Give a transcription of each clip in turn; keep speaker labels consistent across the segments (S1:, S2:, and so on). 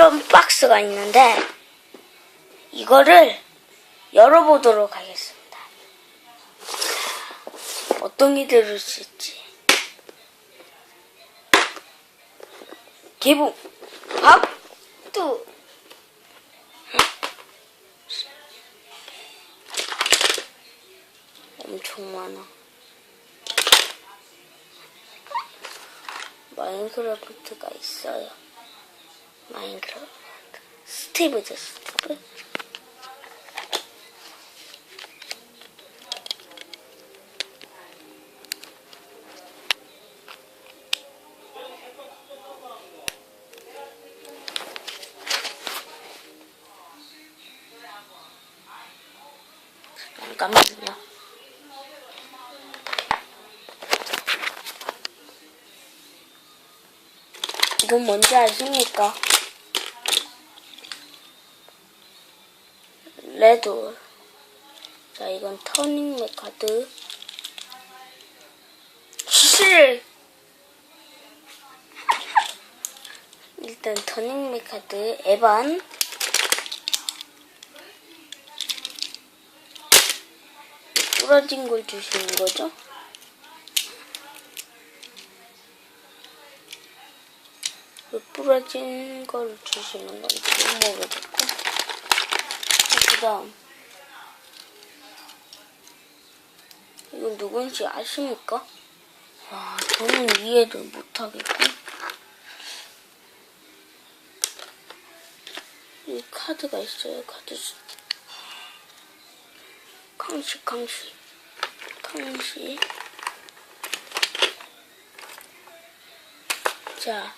S1: 이런 박스가 있는데 이거를 열어보도록 하겠습니다. 어떤 게 들어있을지 개봉 밥도 엄청 많아. 마인크래프트가 있어요. 마인크래프트. 스티브죠, 스티브. 잠깐만요. 이건 뭔지 아십니까? 레드. 자, 이건 터닝맥 카드. 실! 일단 터닝맥 카드, 에반. 부러진 걸 주시는 거죠? 그 부러진 걸 주시는 건지 모르겠고. 그 다음. 이건 누군지 아십니까? 와, 저는 이해를 못하겠고. 이 카드가 있어요, 카드. 수- 강시, 강시. 강시. 자.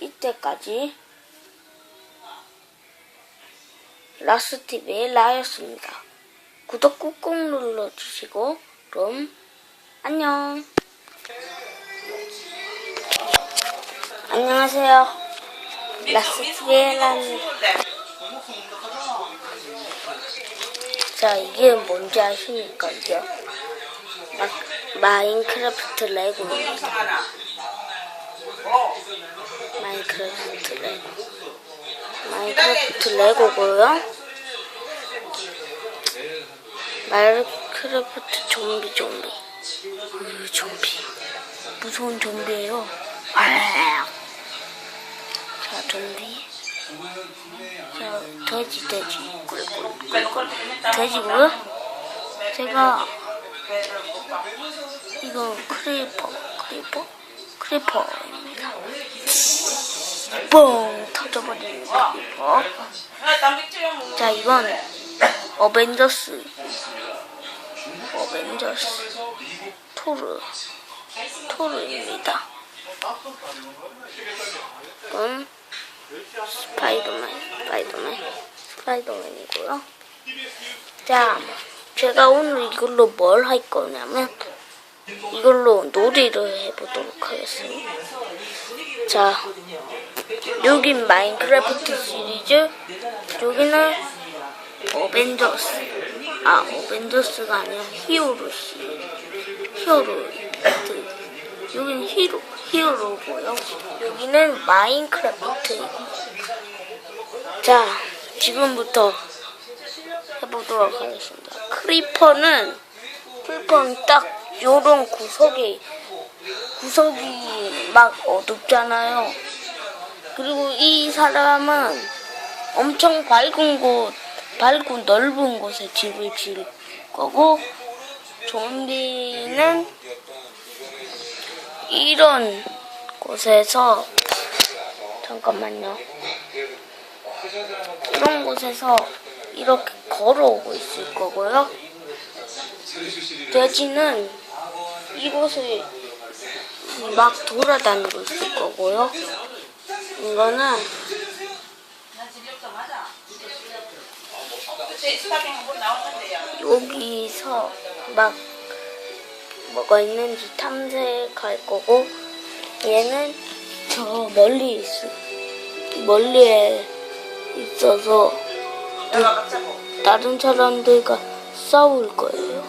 S1: 이때까지 라스TV의 라였습니다. 구독 꾹꾹 눌러주시고 그럼 안녕 안녕하세요 라스TV의 라입니다. 자 이게 뭔지 아십니까 이게 마, 마인크래프트 레고입니다. 마인크래프트 레고 마인크래프트 레고고요. 마인크래프트 좀비 좀비 으, 좀비 무서운 좀비예요. 아. 자 좀비 자 돼지 돼지 꿀꿀꿀꿀 돼지고요. 제가 이건 크리퍼 크리퍼 크리퍼 뻥 터져버리는 크리퍼. 자 이건 어벤져스 어벤져스 토르 토르입니다. 이건 스파이더맨 스파이더맨 스파이더맨이고요. 자 제가 오늘 이걸로 뭘 할 거냐면 이걸로 놀이를 해보도록 하겠습니다. 자 여긴 마인크래프트 시리즈. 여기는 어벤져스. 아 어벤져스가 아니라 히어로 시 히어로드 여기는 히로 히어로고요. 여기는 마인크래프트. 자 지금부터 해보도록 하겠습니다. 크리퍼는 크리퍼는 딱 요런 구석에 구석이 막 어둡잖아요 그리고 이 사람은 엄청 밝은 곳, 밝고 넓은 곳에 집을 지을 거고, 좀비는 이런 곳에서, 잠깐만요. 이런 곳에서 이렇게 걸어오고 있을 거고요. 돼지는 이곳을 막 돌아다니고 있을 거고요. 이거는 여기서 막 뭐가 있는지 탐색할 거고 얘는 저 멀리 있 멀리에 있어서 그 다른 사람들과 싸울 거예요.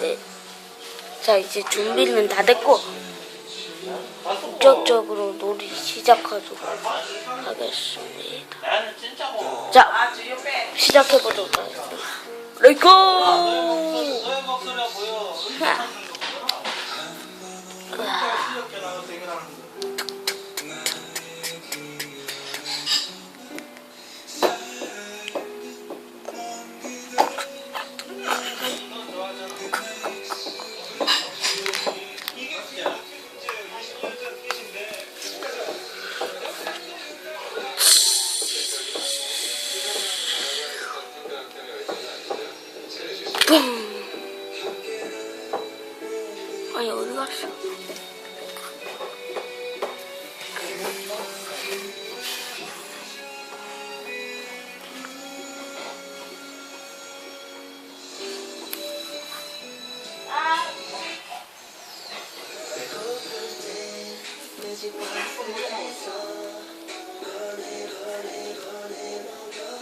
S1: 네. 자 이제 준비는 다 됐고 본격적으로 놀이 시작하도록 하겠습니다. 자, 시작해보도록 하겠습니다. 레이코!
S2: 너
S1: 아니, 어디 갔어?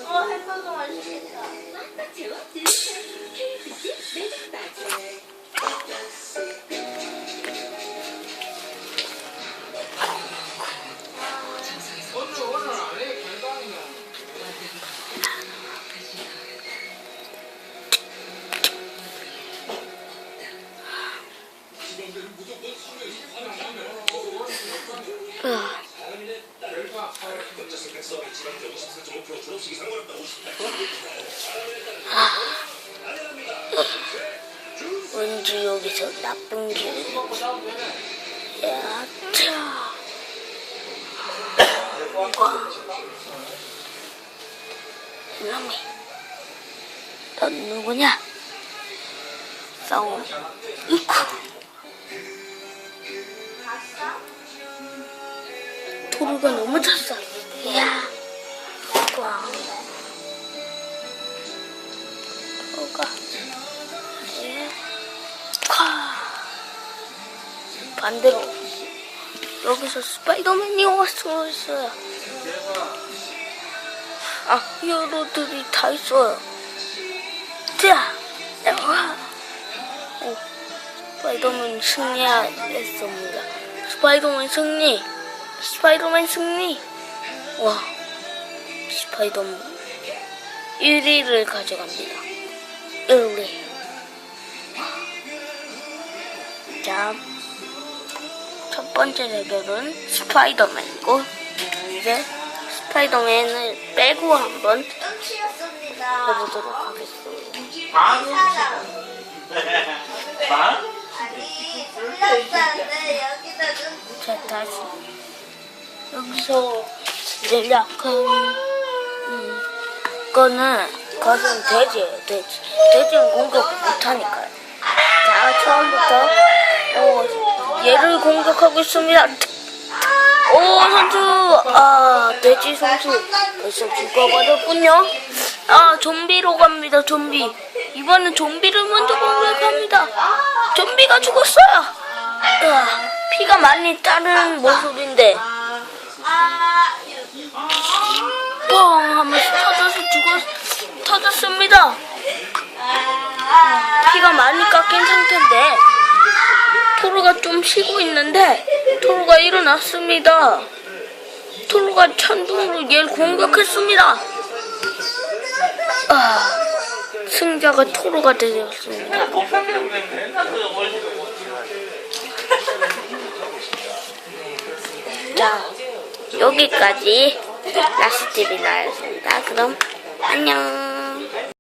S1: 어, 햄버거 맛있겠다. 으아. 왠지 여기서 나쁜 기분이 야차 와 이놈이. 넌 누구냐? 싸움 이쿠 토르가 너무 찼어 이야 와 토르가 예. 콱. 반대로 여기서 스파이더맨이 왔어 있어요. 아 히어로들이 다 있어요. 자, 와. 오, 스파이더맨 승리했습니다. 스파이더맨 승리. 스파이더맨 승리. 와, 스파이더맨 1위를 가져갑니다. 1위. 자, 첫 번째 대결은 스파이더맨이고, 이제 스파이더맨을 빼고 한번 해보도록 하겠습니다.
S3: 여기다 좀
S1: 자, 다시. 여기서 이제 약한, 음, 거는, 그것은 돼지예요, 돼지. 돼지는 공격 못하니까요. 자, 처음부터, 오, 얘를 공격하고 있습니다. 오, 선수! 아, 돼지 선수. 벌써 죽어버렸군요. 아, 좀비로 갑니다, 좀비. 이번엔 좀비를 먼저 공격합니다. 좀비가 죽었어요. 으아, 피가 많이 따르는 모습인데,
S3: 아,
S1: 뻥! 하면서 터져서 죽었, 터졌습니다. 피가 많이 깎인 상태인데, 토르가 좀 쉬고 있는데, 토르가 일어났습니다. 토르가 천둥으로 얘를 공격했습니다. 아, 승자가 토르가 되었습니다. 자, 여기까지 라스티비 나였습니다. 그럼 안녕.